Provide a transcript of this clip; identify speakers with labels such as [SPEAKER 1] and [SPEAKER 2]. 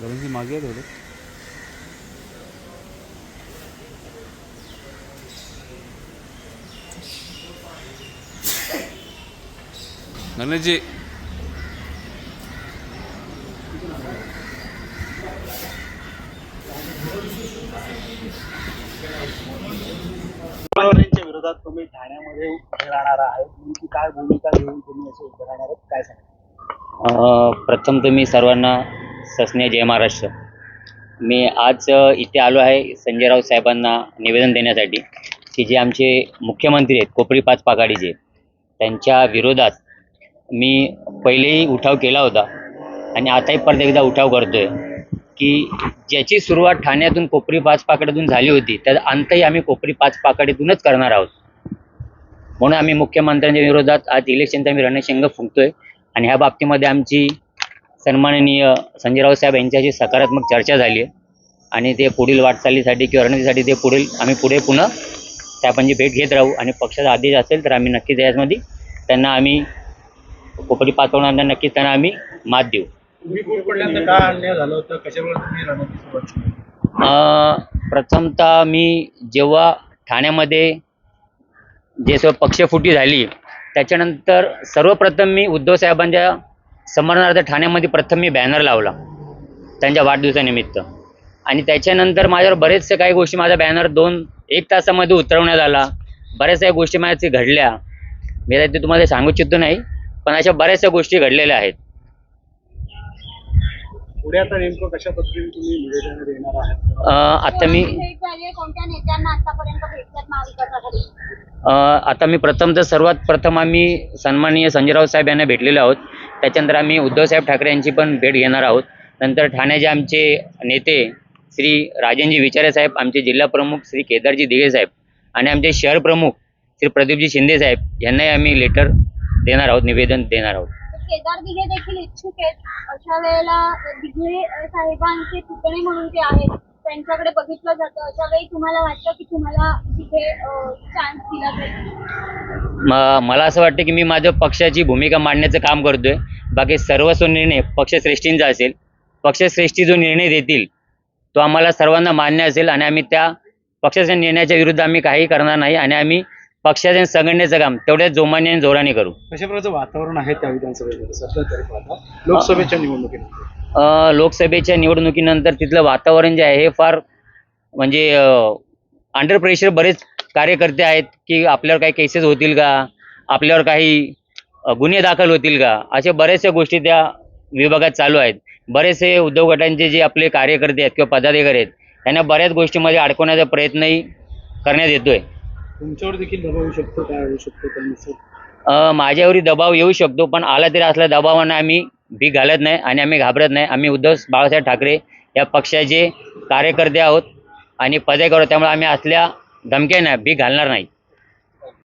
[SPEAKER 1] गगनजी मागे आहे थोडं गणेशजी.
[SPEAKER 2] विरोधात तुम्ही ठाण्यामध्ये उभे राहणार आहे नेमकी काय भूमिका घेऊन तुम्ही असे उभे राहणार आहात? काय सांगा
[SPEAKER 3] प्रथम तुम्ही सर्वांना ससने जय महाराष्ट्र. मी आज इथे आलो आहे संजय साहेबांना निवेदन देण्यासाठी. की जे आमचे मुख्यमंत्री आहेत कोपरी पाच पाकाडीचे त्यांच्या विरोधात मी पहिलेही उठाव केला होता. आणि आताही परत एकदा उठाव करतोय. की ज्याची सुरुवात ठाण्यातून कोपरी पाच पाकड्यातून झाली होती त्याचा अंतही आम्ही कोपरी पाच पाकड्यातूनच करणार आहोत. म्हणून आम्ही मुख्यमंत्र्यांच्या विरोधात आज इलेक्शनचा आम्ही रणशिंग फुंकतोय आणि ह्या बाबतीमध्ये आमची सन्माननीय संजय साहेब यांच्याशी सकारात्मक चर्चा झाली आहे. आणि ते पुढील वाटचालीसाठी किंवा रणनीतीसाठी ते पुढील आम्ही पुढे पुन्हा साहेबांची म्हणजे भेट घेत राहू आणि पक्षाचा आदेश असेल तर आम्ही नक्कीच याच्यामध्ये त्यांना आम्ही कोपरी पाचवणाऱ्यांना नक्कीच त्यांना आम्ही मात देऊ.
[SPEAKER 2] तुम्ही बोल पडल्यानंतर काय अन्याय झालं होतं? कशामुळे तुम्ही रणनीती सुरुवात केली?
[SPEAKER 3] अ, प्रथमतः मी जेव्हा ठाण्यामध्ये जे सर्व पक्षफुटी झाली त्याच्यानंतर सर्वप्रथम मी उद्धव साहेबांच्या स्मरणार्थ ठाण्यामध्ये प्रथम मी बॅनर लावला त्यांच्या वाढदिवसानिमित्त. आणि त्याच्यानंतर माझ्यावर बरेचसे काही गोष्टी माझा बॅनर दोन एक तासामध्ये उतरवण्यात आला. बऱ्याचशा काही गोष्टी माझ्या घडल्या. मी ते तुम्हाला सांगू इच्छितो नाही पण अशा बऱ्याचशा गोष्टी घडलेल्या आहेत.
[SPEAKER 2] पुढे आता नेमकं कशा पद्धतीने तुम्ही निवेदन देणार आहात?
[SPEAKER 3] अ, आता मी
[SPEAKER 4] कोणत्या नेत्यांना आतापर्यंत
[SPEAKER 3] अ, आता मी प्रथम तर सर्वात प्रथम आम्ही सन्माननीय संजयराव साहेब यांना भेटलेलो आहोत. त्याच्यानंतर आम्ही उद्धवसाहेब ठाकरे यांची पण भेट घेणार आहोत. नंतर ठाण्याचे आमचे नेते श्री राजेंजी विचारे साहेब आमचे जिल्हा प्रमुख श्री केदारजी दिघे साहेब आणि आमचे शहर प्रमुख श्री प्रदीपजी शिंदे साहेब यांनाही आम्ही लेटर देणार आहोत निवेदन देणार आहोत.
[SPEAKER 4] केदार दिघे देखील इच्छुक आहेत. अशा वेळेला दिघे साहेबांचे पुतणे म्हणून ते आहेत त्यांच्याकडे बघितलं जातं. अशा वेळी तुम्हाला वाटतं की तुम्हाला तिथे चान्स दिला जाईल?
[SPEAKER 3] मला असं वाटतं की मी माझ्या पक्षाची भूमिका मांडण्याचं काम करतोय. बाकी सर्वस्व निर्णय पक्षश्रेष्ठींचा असेल पक्षश्रेष्ठी जो निर्णय देतील तो आम्हाला सर्वांना मान्य असेल आणि आम्ही त्या पक्षाच्या निर्णयाच्या विरुद्ध आम्ही काही करणार नाही आणि आम्ही पक्षाच्या संघटनेचं काम तेवढ्याच जोमाने आणि जोराने करू.
[SPEAKER 2] कशा प्रकारचं वातावरण आहे त्या विधानसभेमध्ये? सध्या तरी पाहता लोकसभेच्या निवडणुकीनंतर.
[SPEAKER 3] अ, लोकसभेच्या निवडणुकीनंतर तिथलं वातावरण जे आहे हे फार म्हणजे अंडर प्रेशर बरेच कार्यकर्ते आहेत की आपल्यावर काही केसेस होतील का? आपल्यावर काही अ, गुन्हे दाखल होतील का? अशा बऱ्याचशा गोष्टी त्या विभागात चालू आहेत. बरेचसे उद्योग गटांचे जे आपले कार्यकर्ते आहेत किंवा पदाधिकारी आहेत त्यांना बऱ्याच गोष्टीमध्ये अडकवण्याचा प्रयत्नही करण्यात येतोय.
[SPEAKER 2] तुमच्यावर देखील दबाव येऊ शकतो काय होऊ शकतो
[SPEAKER 3] अ, माझ्यावरही दबाव येऊ शकतो पण आला तरी असल्या दबावांना आम्ही भीक घालत नाही आणि आम्ही घाबरत नाही. आम्ही उद्धव बाळासाहेब ठाकरे या पक्षाचे कार्यकर्ते आहोत आणि पदाधिकारी आहोत त्यामुळे आम्ही असल्या धमक्यांना भीक घालणार नाही.